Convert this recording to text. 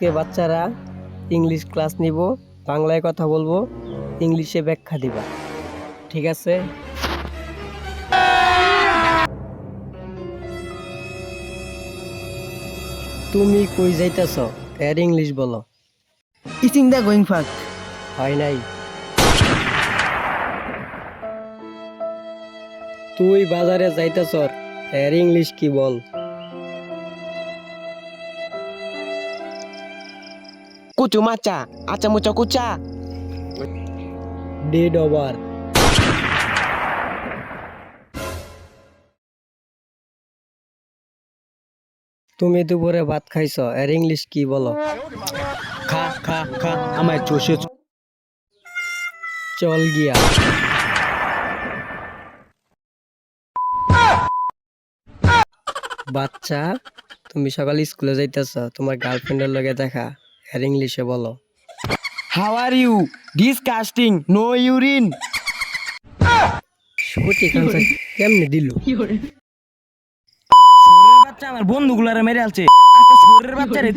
আজকে বাচ্চারা English class নিব বাংলায় কথা বলব ইংলিশে ব্যাখ্যা দিবা। ঠিক আছে? তুমি কই যাইতেছ? এর ইংলিশ বলো। ইচিং দা গোয়িং ফাক হয় নাই? তুই বাজারে যাইতেছ এর ইংলিশ কি বল? কুচু মাচা আচা মুচা কুচা ডেড ওভার তুমি দুপুরে ভাত খাইছ? এর ইংলিশ কি বলো? খা খা খা আমায় চষে চল গিয়া। বাচ্চা তুমি সকালে স্কুলে যাইতেছ তোমার গার্লফ্রেন্ডের লগে দেখা। এর ইংলিশে বলো। How are you disgusting no urine সঠিক আনসার কেমনে দিল? বাচ্চা আমার বন্ধুগুলারে মেরে আলছে। আজকে শরীরের বাচ্চা রে